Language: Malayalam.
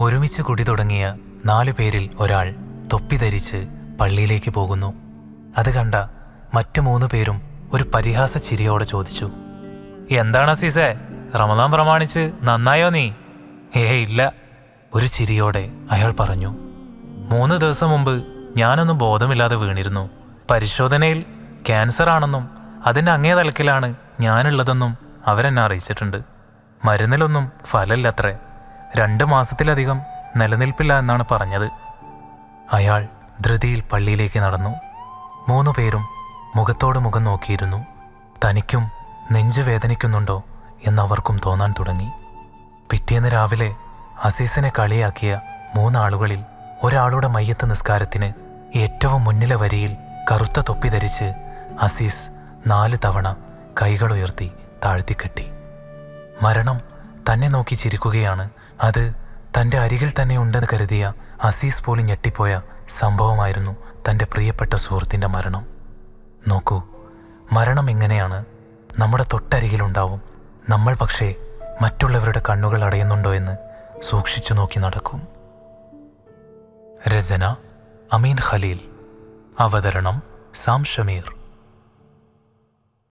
ഒരുമിച്ച് കുടി തുടങ്ങിയ നാലു പേരിൽ ഒരാൾ തൊപ്പി ധരിച്ച് പള്ളിയിലേക്ക് പോകുന്നു. അത് കണ്ട മറ്റു മൂന്ന് പേരും ഒരു പരിഹാസ ചിരിയോടെ ചോദിച്ചു എന്താണ് അസീസേ? റമദാൻ പ്രമാണിച്ച് നന്നായോ നീ? ഏ ഇല്ല ഒരു ചിരിയോടെ അയാൾ പറഞ്ഞു. മൂന്ന് ദിവസം മുമ്പ് ഞാനൊന്നും ബോധമില്ലാതെ വീണിരുന്നു. പരിശോധനയിൽ ക്യാൻസർ ആണെന്നും അതിന്റെ അങ്ങേ തലക്കിലാണ് ഞാനുള്ളതെന്നും അവരെന്നെ അറിയിച്ചിട്ടുണ്ട്. മരുന്നിലൊന്നും ഫലമില്ലത്രേ. രണ്ട് മാസത്തിലധികം നിലനിൽപ്പില്ല എന്നാണ് പറഞ്ഞത്. അയാൾ ധൃതിയിൽ പള്ളിയിലേക്ക് നടന്നു. മൂന്നു പേരും മുഖത്തോട് മുഖം നോക്കിയിരുന്നു. തനിക്കും നെഞ്ചു വേദനിക്കുന്നുണ്ടോ എന്നവർക്കും തോന്നാൻ തുടങ്ങി. പിറ്റേന്ന് രാവിലെ അസീസിനെ കളിയാക്കിയ മൂന്നാളുകളിൽ ഒരാളുടെ മയ്യത്ത് നിസ്കാരത്തിന് ഏറ്റവും മുന്നിലെ വരിയിൽ കറുത്ത തൊപ്പി ധരിച്ച് അസീസ് നാല് തവണ കൈകളുയർത്തി താഴ്ത്തിക്കെട്ടി. മരണം തന്നെ നോക്കി ചിരിക്കുകയാണ്. അത് തന്റെ അരികിൽ തന്നെ ഉണ്ടെന്ന് കരുതിയ അസീസ് പോലും ഞെട്ടിപ്പോയ സംഭവമായിരുന്നു തന്റെ പ്രിയപ്പെട്ട സുഹൃത്തിന്റെ മരണം. നോക്കൂ മരണം എങ്ങനെയാണ്? നമ്മുടെ തൊട്ടരികിലുണ്ടാവും നമ്മൾ പക്ഷേ മറ്റുള്ളവരുടെ കണ്ണുകൾ അടയുന്നുണ്ടോ എന്ന് സൂക്ഷിച്ചു നോക്കി നടക്കും. രചന അമീൻ ഖലീൽ. അവതരണം സാം ഷമീർ.